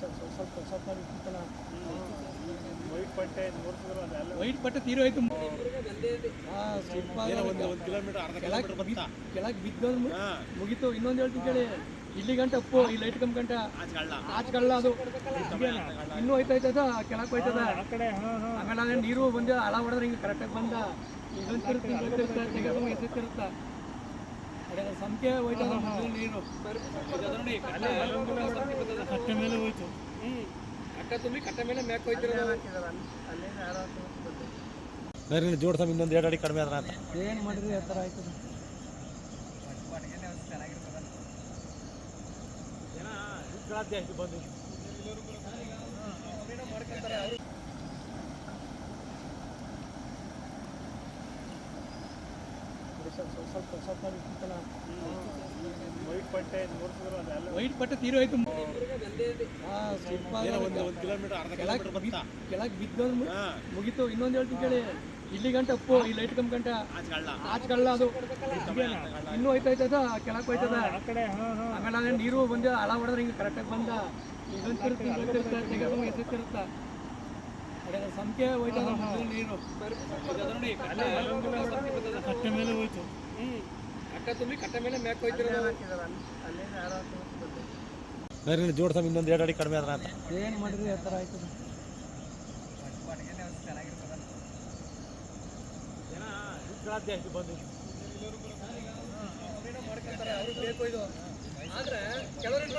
ಸ್ವಲ್ಪ ಸ್ವಲ್ಪ ವೈಟ್ ಬಟ್ಟೆ ವೈಟ್ ಬಟ್ಟೆ ಕಿಲೋಮೀಟರ್ ಅರ್ಧ ಕಿಲೋಮೀಟರ್ ಕೆಳಗೆ ಬಿದ್ದೋದು ಮುಗೀತು ಇನ್ನೊಂದು ಹೇಳ್ತೀನಿ ಕೇಳಿ ಇಲ್ಲಿ ಗಂಟೆ ಅಪ್ಪು ಈ ಲೈಟ್ ಕಮ್ ಗಂಟ ಆಚ್ಕಳ್ಳ ಅದು ಇನ್ನೂ ಹೋಯ್ತೈತದ ಕೆಳಗೆ ಹೋಯ್ತದ ಆಮೇಲೆ ನೀರು ಬಂದ ಹಳ ಹೊಡೆದ್ರೆ ಹಿಂಗೆ ಕರೆಕ್ಟಾಗಿ ಬಂದ ಸಂಖ್ಯೆ ಹೋಯ್ತದ ನೀರು ಮೇಲೆ ಕಟ್ಟ ತುಂಬಿ ಕಟ್ಟ ಮೇಲೆ ಮ್ಯಾಕ್ ಹೋಯ್ತಿರೋದು ಬೇರೆ ಜೋಡ್ಸಮ್ ಇನ್ನೊಂದು ಎರಡು ಅಡಿ ಕಡಿಮೆ ಆದ್ರ ಅಂತ ಏನು ಮಾಡಿದ್ರಿ ಆ ಥರ ಆಯ್ತದ ಬಂದು. ಸ್ವಲ್ಪ ಸ್ವಲ್ಪ ಇತ್ತಲ್ಲ ವೈಟ್ ಬಟ್ಟೆ ತೀರೋಯ್ತು. ಕೆಳಗೆ ಬಿದ್ದೋದು ಮುಗಿತು. ಇನ್ನೊಂದು ಹೇಳ್ತೀನಿ ಕೇಳಿ. ಇಲ್ಲಿ ಗಂಟ ಅಪ್ಪು ಈ ಲೈಟ್ ಕಮ್ ಗಂಟ. ಆಚೆ ಕಳ್ಳ ಅದು. ಇನ್ನೂ ಹೋಯ್ತಾಯ್ತದ ಕೆಳಗೆ ಹೋಯ್ತದ. ಆಮೇಲೆ ಅದೇ ನೀರು ಬಂದು ಹಳ ಹೊಡೆದ್ರೆ ಹಿಂಗೆ ಕರೆಕ್ಟಾಗಿ ಬಂದ. ಎಸೆತಿರುತ್ತ ಅದೇ ಸಂಖ್ಯೆ ಹೋಯ್ತದ. ನೀರು. ಕಟ್ಟೆ ಮೇಲೆ ಹೋಯ್ತು. ಕಟ್ಟ ತುಂಬಿ ಕಟ್ಟ ಮೇಲೆ ಮ್ಯಾಕ್ ಹೋಯ್ತಿರೋದು. ಬೇರೆ ಜೋಡ್ಸಮ್ ಇನ್ನೊಂದು ಎರಡು ಅಡಿ ಕಡಿಮೆ ಆದ್ರ ಅಂತ. ಏನು ಮಾಡಿದ್ರಿ ಆ ಥರ ಆಯ್ತು ಬಂದು. ಮಾಡ್ಕೊಂತಾರೆ ಅವ್ರಿಗೆ ಬೇಕು ಇದು. ಆದ್ರೆ ಕೆಲವ್ರಿಗೆ